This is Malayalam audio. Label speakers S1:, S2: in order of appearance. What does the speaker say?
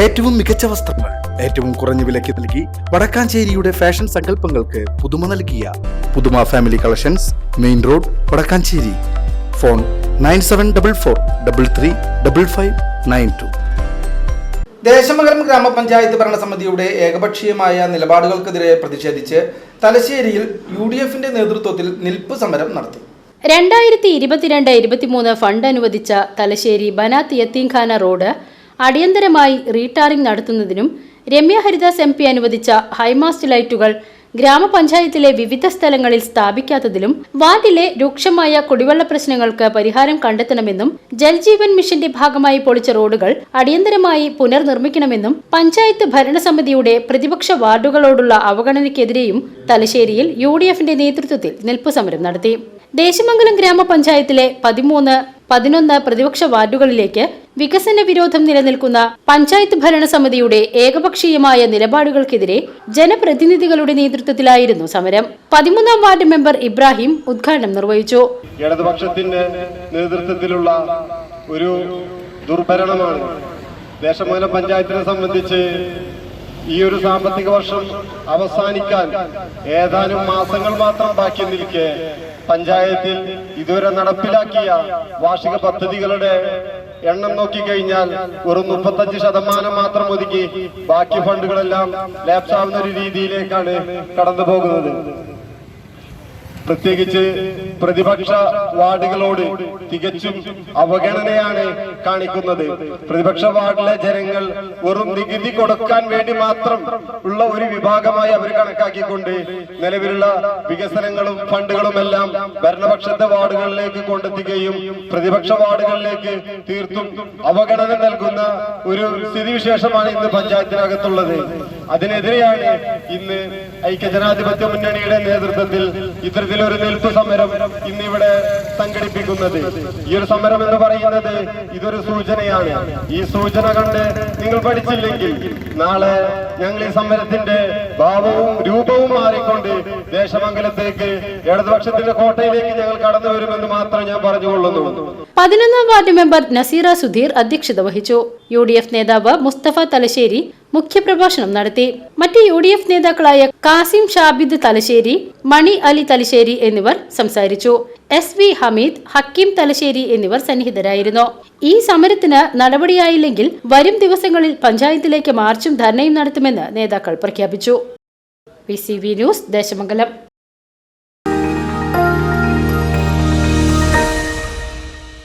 S1: ഏറ്റവും മികച്ച വസ്ത്രങ്ങൾ ഏറ്റവും കുറഞ്ഞ വിലയ്ക്ക് നൽകി വടക്കാഞ്ചേരിയുടെ ഫാഷൻ സങ്കല്പങ്ങൾക്ക് പുതുമ നൽകിയ Puthuma family collections main road Vadakkanchery. Phone nine seven double four double three double five nine two.
S2: Desamangalam ഗ്രാമപഞ്ചായത്ത് ഭരണസമിതിയുടെ ഏകപക്ഷീയമായ നിലപാടുകൾക്കെതിരെ പ്രതിഷേധിച്ച് തലശ്ശേരിയിൽ യു ഡി എഫിന്റെ നേതൃത്വത്തിൽ നിൽപ്പ് സമരം നടത്തി.
S3: രണ്ടായിരത്തി ഇരുപത്തിരണ്ട് ഇരുപത്തിമൂന്ന് ഫണ്ട് അനുവദിച്ച തലശ്ശേരി ബനാത്ത് യത്തീംഖാന റോഡ് അടിയന്തരമായി റീടാറിംഗ് നടത്തുന്നതിനും രമ്യ ഹരിദാസ് എം പി അനുവദിച്ച ഹൈമാസ്റ്റ് ലൈറ്റുകൾ ഗ്രാമപഞ്ചായത്തിലെ വിവിധ സ്ഥലങ്ങളിൽ സ്ഥാപിക്കാത്തതിലും വാർഡിലെ രൂക്ഷമായ കുടിവെള്ള പ്രശ്നങ്ങൾക്ക് പരിഹാരം കണ്ടെത്തണമെന്നും ജൽജീവൻ മിഷന്റെ ഭാഗമായി പൊളിച്ച റോഡുകൾ അടിയന്തരമായി പുനർനിർമ്മിക്കണമെന്നും പഞ്ചായത്ത് ഭരണസമിതിയുടെ പ്രതിപക്ഷ വാർഡുകളോടുള്ള അവഗണനയ്ക്കെതിരെയും തലശ്ശേരിയിൽ യു നേതൃത്വത്തിൽ നിൽപ്പു സമരം നടത്തി ദേശമംഗലം ഗ്രാമപഞ്ചായത്തിലെ പതിമൂന്ന് പതിനൊന്ന് പ്രതിപക്ഷ വാർഡുകളിലേക്ക് വികസന വിരോധം നിലനിൽക്കുന്ന പഞ്ചായത്ത് ഭരണസമിതിയുടെ ഏകപക്ഷീയമായ നിലപാടുകൾക്കെതിരെ ജനപ്രതിനിധികളുടെ നേതൃത്വത്തിലായിരുന്നു സമരം. പതിമൂന്നാം വാർഡ് മെമ്പർ ഇബ്രാഹിം ഉദ്ഘാടനം നിർവഹിച്ചു.
S4: ഇടതുപക്ഷത്തിന്റെ നേതൃത്വത്തിലുള്ള ഒരു ദുർഭരണമാണ് ദേശമംഗലം പഞ്ചായത്തിനെ സംബന്ധിച്ച് ഈ ഒരു സാമ്പത്തിക വർഷം അവസാനിക്കാൻ ഏതാനും മാസങ്ങൾ മാത്രം ബാക്കി നിൽക്കെ പഞ്ചായത്തിൽ ഇതുവരെ നടപ്പിലാക്കിയ വാർഷിക പദ്ധതികളുടെ എണ്ണം നോക്കിക്കഴിഞ്ഞാൽ വെറും മുപ്പത്തഞ്ച് ശതമാനം മാത്രം ഒതുക്കി ബാക്കി ഫണ്ടുകളെല്ലാം ലാപ്സാവുന്ന ഒരു രീതിയിലേക്കാണ് കടന്നു പോകുന്നത് പ്രത്യേകിച്ച് പ്രതിപക്ഷ വാർഡുകളോട് തികച്ചും അവഗണനയാണ് കാണിക്കുന്നത്. പ്രതിപക്ഷ വാർഡിലെ ജനങ്ങൾ വെറും നികുതി കൊടുക്കാൻ വേണ്ടി മാത്രം ഉള്ള ഒരു വിഭാഗമായി അവർ കണക്കാക്കിക്കൊണ്ട് നിലവിലുള്ള വികസനങ്ങളും ഫണ്ടുകളും എല്ലാം ഭരണപക്ഷത്തെ വാർഡുകളിലേക്ക് കൊണ്ടെത്തുകയും പ്രതിപക്ഷ വാർഡുകളിലേക്ക് തീർത്തും അവഗണന നൽകുന്ന ഒരു സ്ഥിതിവിശേഷമാണ് ഇന്ന് പഞ്ചായത്തിനകത്തുള്ളത്. അതിനെതിരെയാണ് ഇന്ന് ഐക്യജനാധിപത്യ മുന്നണിയുടെ നേതൃത്വത്തിൽ ഇത്തരത്തിലൊരു നിൽപ്പ് സമരം ഇന്ന് ഇവിടെ സംഘടിപ്പിക്കുന്നത്. ഈ ഒരു സമരം എന്ന് പറയുന്നത് ഇതൊരു സൂചനയാണ്. ഈ സൂചന കണ്ട് നിങ്ങൾ പഠിച്ചില്ലെങ്കിൽ നാളെ ഞങ്ങൾ ഈ സമരത്തിന്റെ ഭാവവും രൂപവും മാറിക്കൊണ്ട് ദേശമംഗലത്തേക്ക് ഇടതുപക്ഷത്തിന്റെ കോട്ടയിലേക്ക് ഞങ്ങൾ കടന്നു വരുമെന്ന് മാത്രം ഞാൻ പറഞ്ഞുകൊള്ളുന്നു.
S3: പതിനൊന്നാം വാർഡ് മെമ്പർ നസീറ സുധീർ അധ്യക്ഷത വഹിച്ചു. യു നേതാവ് മുസ്തഫ തലശ്ശേരി മുഖ്യപ്രഭാഷണം നടത്തി. മറ്റ് യു ഡി എഫ് നേതാക്കളായ കാസിം ഷാബിദ് തലശ്ശേരി മണി അലി തലശ്ശേരി എന്നിവർ സംസാരിച്ചു. എസ് വി ഹമീദ് ഹക്കീം തലശ്ശേരി എന്നിവർ സന്നിഹിതരായിരുന്നു. ഈ സമരത്തിന് നടപടിയായില്ലെങ്കിൽ വരും ദിവസങ്ങളിൽ പഞ്ചായത്തിലേക്ക് മാർച്ചും ധർണയും നടത്തുമെന്ന് നേതാക്കൾ പ്രഖ്യാപിച്ചു. P C V news Desamangalam.